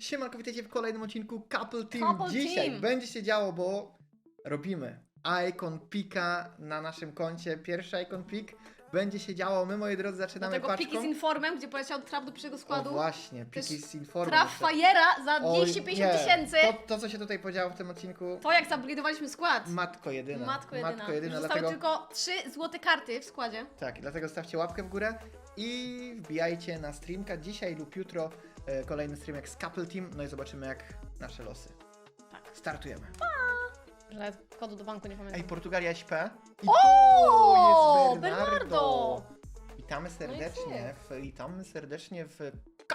Siemanko, witajcie w kolejnym odcinku Couple Team. Couple Dzisiaj Team. będzie się działo, bo robimy Icon Pika na naszym koncie. Pierwszy Icon Pik będzie się działo. My, moi drodzy, Do zaczynamy tego paczką. piki z informem, gdzie poleciał traf do pierwszego O składu. właśnie, Też Piki z Informem. Traf. Fajera za Oj, 250 nie. tysięcy. To, to, co się tutaj podziało w tym odcinku, To jak zablidowaliśmy skład. matko jedyna. Matko jedyna. Matko jedyna, Zostały dlatego... tylko trzy złote karty w składzie. Tak, dlatego stawcie łapkę w górę i wbijajcie na streamka. Dzisiaj lub jutro e, kolejny streamek z Couple Team. No i zobaczymy, jak nasze losy. Tak. Startujemy. Że kodu do banku nie pamiętam. Ej, Portugalia śpę. I O, jest Bernardo. Bernardo. Witamy serdecznie, w, witamy serdecznie w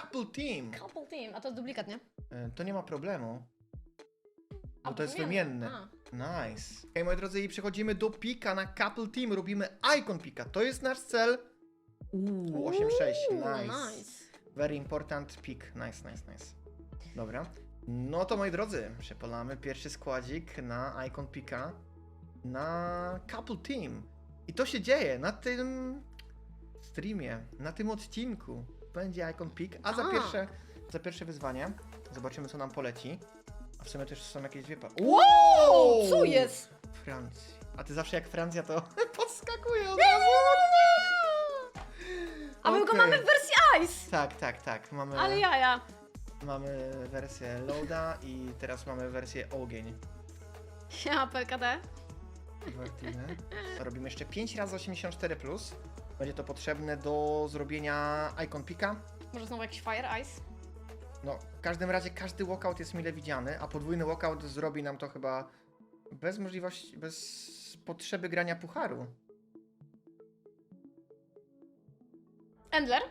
Couple Team. Couple team, a to jest duplikat, nie? E, To nie ma problemu, bo to jest wymienny. A. Nice. Okej, moi drodzy, i przechodzimy do pika na Couple Team. Robimy Icon Pika. To jest nasz cel. Uuu, 8-6. Uuu, Nice. nice. Very important pick. Nice, nice, nice. Dobra. No to moi drodzy, przepalamy pierwszy składzik na Icon Pika na Couple Team. I to się dzieje na tym streamie, na tym odcinku. Będzie Icon Pick, a za pierwsze, za pierwsze wyzwanie zobaczymy co nam poleci. A w sumie też są jakieś dwie pa- Wow, co jest? Francji. A ty zawsze jak Francja to podskakuje od razu. A my go Okej. mamy w wersji Ice. Tak, tak, tak. Mamy, Ale jaja. mamy wersję Loada i teraz mamy wersję Ogień. Ja, PKD. Vertiny. Robimy jeszcze 5 razy 84 plus. Będzie to potrzebne do zrobienia Icon Pika. Może znowu jakiś Fire Ice? No, w każdym razie każdy walkout jest mile widziany, a podwójny walkout zrobi nam to chyba bez możliwości, bez potrzeby grania pucharu. Endler?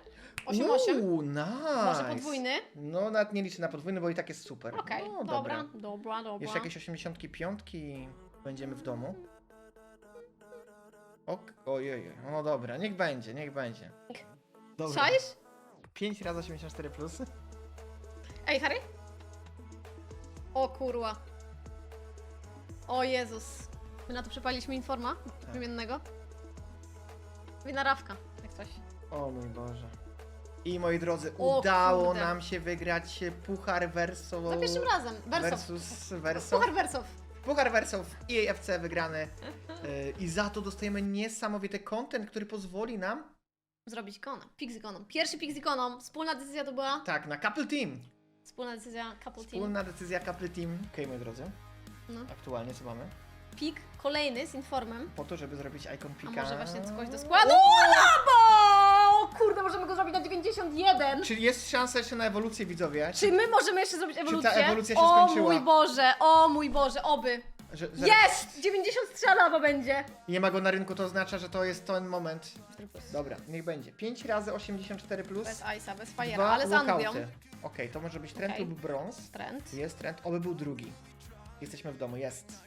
8-8. Uuu, nice. Może podwójny? No, nawet nie liczę na podwójny, bo i tak jest super. Okej, no, dobra, dobra, dobra. Jeszcze jakieś 85 będziemy w domu. Ok, ojej, no dobra, niech będzie, niech będzie. Dobra. Czaisz? 5 razy 84 plus. Ej, Harry? O kurwa. O Jezus. My na to przepaliśmy informa Tak. wymiennego. Wina Rawka, jak coś. O mój Boże. I moi drodzy, O udało kurde. nam się wygrać Puchar Verso. Za pierwszym razem. Wersow. Versus Verso. Puchar Wersow. Puchar Verso w EAFC wygrany. Yy, I za to dostajemy niesamowity content, który pozwoli nam, Zrobić ikoną. Pik z ikoną. Pierwszy pik z ikoną. Wspólna decyzja to była. tak, na Couple Team. Wspólna decyzja Couple Team. Wspólna decyzja Couple Team. Okej, moi drodzy, No. aktualnie co mamy? Pik kolejny z informem. Po to, żeby zrobić Icon A Pika. może właśnie coś do składu? O, labo! Kurde, możemy go zrobić na 91. Czy jest szansa jeszcze na ewolucję, widzowie? Czy my możemy jeszcze zrobić ewolucję? ewolucja się o skończyła? mój Boże, o mój Boże, oby. Że, że Jest! 90 strzelawa będzie. Nie ma go na rynku, to oznacza, że to jest ten moment. Dobra, niech będzie. 5 razy 84 plus. Bez Ice'a, bez Dwa ale z Anglią. Okej, to może być trend Okej. lub brąz. Trend. Jest trend, oby był drugi. Jesteśmy w domu, jest.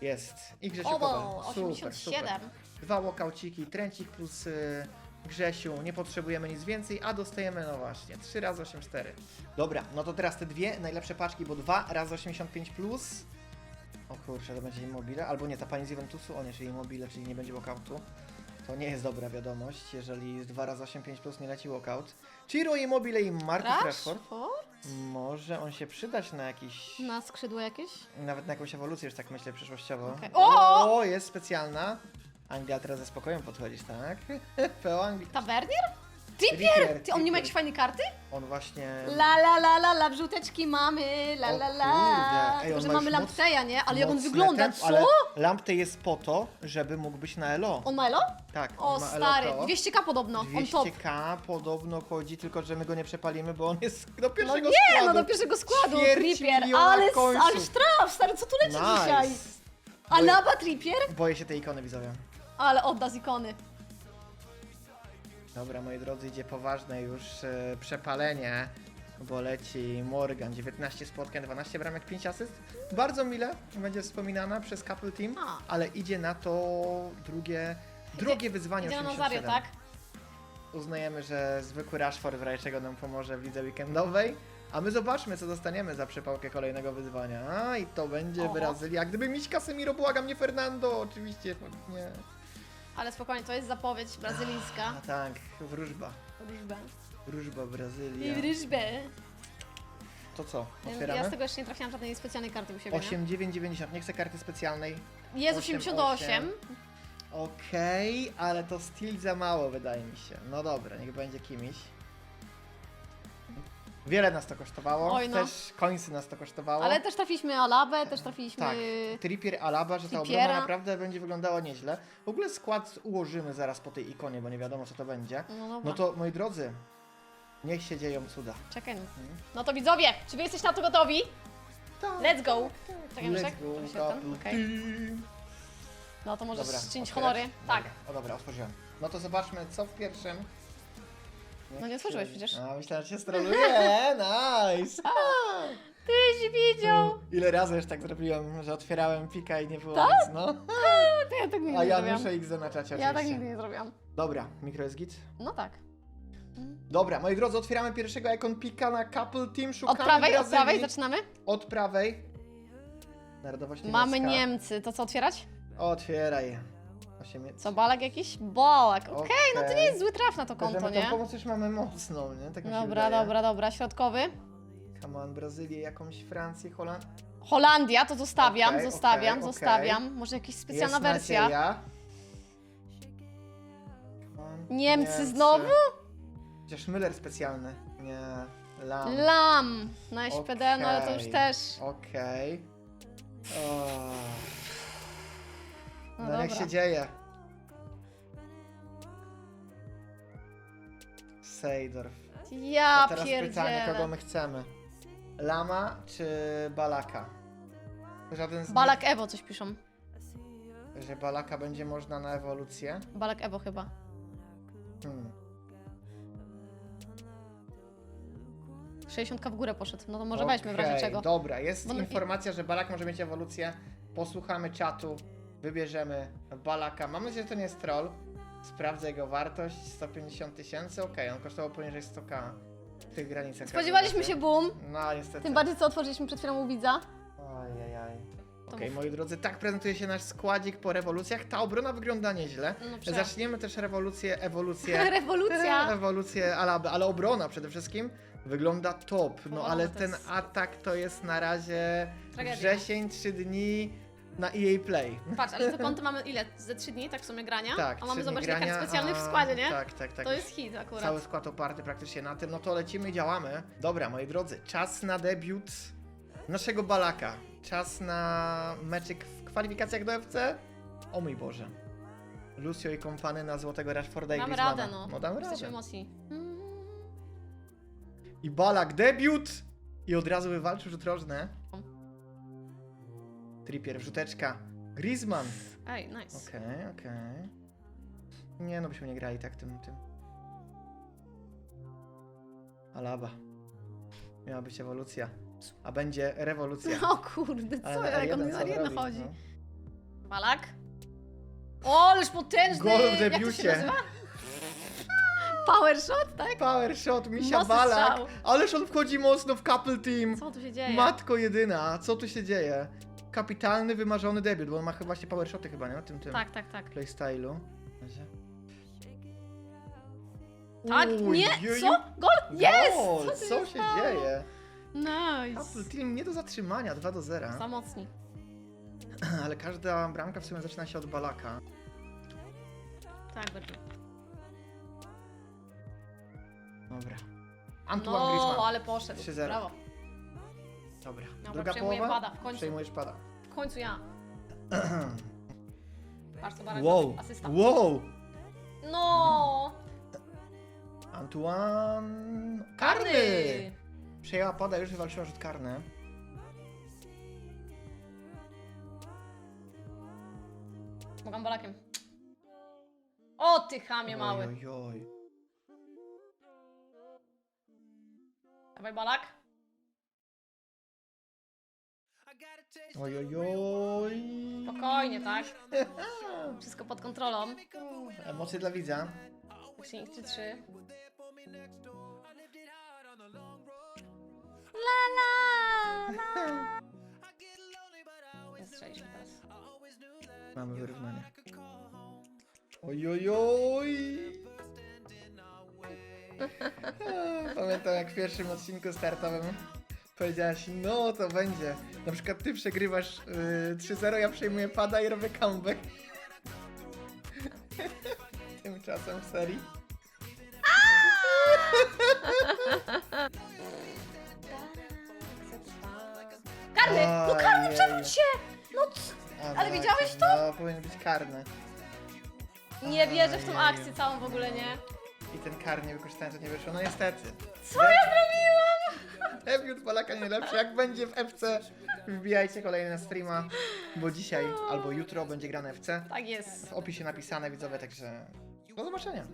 Jest. I Grzesiu Obo, Kowal. Super, 87. super. Dwa walkauciki, trencik plus y, Grzesiu. Nie potrzebujemy nic więcej, a dostajemy, no właśnie, 3 razy 84. Dobra, no to teraz te dwie najlepsze paczki, bo 2 razy 85 plus. O kurczę, to będzie immobile. Albo nie, ta pani z Juventusu, o nie, czyli immobile, czyli nie będzie walkoutu. To nie jest dobra wiadomość, jeżeli z 2 razy 85 plus nie leci walkout. Ciro Immobile i Marcus Rashford. Rashford? Może on się przydać na jakiś. Na skrzydło jakieś? Nawet na jakąś ewolucję, już tak myślę przyszłościowo. Okej. O! o, jest specjalna. Anglia teraz ze spokojem podchodzisz, tak? PO Anglii. Tavernier? Trippier! Ty, on nie ma jakieś fajne karty? On właśnie. La la la la la, wrzuteczki mamy, la O la kurde. la. Ej, Tylko, on że ma mamy już moc- Lampteja, nie? Ale jak on mocne wygląda, tempo, co? Ale jest po to, żeby mógł być na elo. On ma elo? Tak, O on ma elo stary, Pro. 200k podobno, on top. 200k podobno chodzi, tylko że my go nie przepalimy, bo on jest do No pierwszego nie, składu. no do pierwszego składu, Ćwierć Trippier, miliona ale, końców. ale sztraf, stary, co tu leci Nice. dzisiaj? Alaba Trippier? Boję się tej ikony widzowie. Ale odda z ikony. Dobra, moi drodzy, idzie poważne już e, przepalenie, bo leci Morgan, 19 spotkań, 12 bramek, 5 asyst. Bardzo mile będzie wspominana przez Couple Team, A. ale idzie na to drugie, drugie wyzwanie Idzie na 87. Nazario, tak? Uznajemy, że zwykły Rashford w razie czego nam pomoże w lidze weekendowej. A my zobaczmy, co dostaniemy za przepałkę kolejnego wyzwania. A, i to będzie Oho. Brazylia. Gdyby mieć Casemiro, błagam, nie Fernando, oczywiście, nie. Ale spokojnie, to jest zapowiedź brazylijska. A tak, wróżba. Wróżbę. Wróżba Brazylia. I wróżbę. to co? Ja z Otwieramy? tego jeszcze nie trafiłam żadnej specjalnej karty u siebie. nie? 8990, nie chcę karty specjalnej. Jest osiem, 88. Okej, ale to styl za mało wydaje mi się. No dobra, niech będzie kimś. Wiele nas to kosztowało. Oj, no. Też końcy nas to kosztowało. Ale też trafiliśmy Alabę, też trafiliśmy... Tak, Trippier Alaba, że ta Trippiera. obrona naprawdę będzie wyglądała nieźle. W ogóle skład ułożymy zaraz po tej ikonie, bo nie wiadomo co to będzie. No dobra, No to moi drodzy, niech się dzieją cuda. czekaj. no. No to widzowie, czy wy jesteście na to gotowi? Tak, Let's go! Czekaj, Let's go, żeby się ten- couple okej. team. No to możesz Dobra, czynić otwierać? honory. Tak. Dobra. O dobra, otworzyłem. No to zobaczmy, co w pierwszym. No nie otworzyłeś przecież. A, myślałem, że się stroluje. nice. Tyś widział! Ile razy już tak zrobiłem, że otwierałem pika i nie było Tak? nic, no. To ja tak nigdy A nie ja zrobiłam. muszę ich zaznaczać oczywiście. Ja tak nigdy nie zrobiłam. Dobra, mikro jest git. No tak. Dobra, moi drodzy, otwieramy pierwszego Icon Pika na Couple Team. Szukamy Od prawej, od Brazylii. prawej zaczynamy? Od prawej. Narodowość Mamy niemiecka. Niemcy, to co otwierać? Otwieraj. Osiem... Co, balak jakiś? Bolak, okej, no to nie jest zły traf na to konto, Bierzemy nie? tą pomoc już mamy mocną, nie? Tak mi się Dobra, wydaje. dobra, dobra, środkowy. Come on, Brazylię, jakąś Francję, Holandię. Holandia, to zostawiam, Okej, zostawiam, okej, zostawiam. Może jakaś specjalna jest wersja. Nadzieja. Come on, Niemcy znowu? Chociaż Müller specjalny. Nie. Lam. Lam na SPD, no ale to już Okej. też. Okej. O. No No, dobra. się dzieje. Sejdorf. Ja To teraz pytanie, kogo pierdzielę. my chcemy? Lama czy Balaka? Żaden z Balak Evo coś piszą. nich, że Balaka będzie można na ewolucję. Balak Evo chyba. Hmm. 60 w górę poszedł, no to może weźmy w razie Okej, czego. Dobra, jest Bo no- informacja, że Balak może mieć ewolucję. Posłuchamy czatu, wybierzemy Balaka. Mam nadzieję, że to nie jest troll. Sprawdzę jego wartość. 150 tysięcy. Okej, on kosztował poniżej 100k. W tych granicach. Spodziewaliśmy się boom, No, niestety. tym bardziej co otworzyliśmy przed chwilą u widza. Ajajaj. Okej, mów. moi drodzy, tak prezentuje się nasz składzik po rewolucjach. Ta obrona wygląda nieźle. No Zaczniemy też rewolucję, ewolucję. Rewolucja! Ewolucję Alaby, ale obrona przede wszystkim wygląda top. No O, ale to ten jest- atak to jest na razie Tragedia. wrzesień, 3 dni na EA Play. Patrz, ale to konto mamy ile? Ze 3 dni, tak w sumie grania? Tak, A mamy trzy zobaczyć kart specjalnych w składzie, nie? Tak, tak, tak. To jest hit akurat. Cały skład oparty praktycznie na tym, no to lecimy i działamy. Dobra, moi drodzy, czas na debiut naszego Balaka. Czas na meczyk w kwalifikacjach do FC. O mój Boże. Lucio i kompany na złotego Rashforda i Damy Griezmana. radę, no. No damy Jesteśmy radę. mocni. Mm. I Balak debiut! I od razu wywalczył rzut rożny. Trippier, wrzuteczka. Griezmann. Ej, nice. Okej, okej. Nie no, byśmy nie grali tak tym, tym. Alaba. Miała być ewolucja. A będzie rewolucja. O kurde, co Ale jak on R1 mi za jedno chodzi. no. Balak? O, ależ potężny! Gol w debiucie. Power shot, tak? Power shot, misia Mocny Balak. strzał. Ależ on wchodzi mocno w couple team. Co tu się dzieje? Matko jedyna, co tu się dzieje? Kapitalny, wymarzony debiut, bo on ma chyba właśnie power shoty chyba, nie? Na tym tym Tak, tak, tak. playstylu. Tak? Uj, Nie? jeju. Co? Gol? Jest! Gol! Co Co się stało? dzieje? Nice. Couple team nie do zatrzymania, 2 do 0. Za mocni. Ale każda bramka w sumie zaczyna się od Balaka. Tak, będzie. Dobra. Antoine No, Griezmann. ale poszedł. 3-0. Brawo. Dobra. Dobra, Druga przejmuję połowa. pada, w końcu. Przejmujesz pada. W końcu ja. To Balak wow. asysta. Wow. No! Antoine... Karny! Przejęła pada, już wywalczyła rzut karny. Mogam Balakiem. O, ty chamie mały. Oj, oj, oj. Dawaj Balak. Oj, oj, oj. Spokojnie, tak? Wszystko pod kontrolą. Emocje dla widza. Księg 3-3. La la la. Teraz. Mamy wyrównanie. Oj, oj, oj. Pamiętam jak w pierwszym odcinku startowym Powiedziałaś, no to będzie. Na przykład ty przegrywasz yy, 3-0, ja przejmuję pada i robię comeback. Tymczasem w serii. Karny! No karny, przewróć się! No c- A, Ale no, widziałeś to? No, powinien być karny. Nie wierzę w tą akcję całą w ogóle, nie? I ten karny wykorzystałem, to nie wyszło. No niestety. Co ja zrobiłam? Debiut Polaka nie lepszy. Jak będzie w FC, wbijajcie kolejny na streama, bo dzisiaj albo jutro będzie grane FC. Tak jest. W opisie napisane widzowie, także do zobaczenia.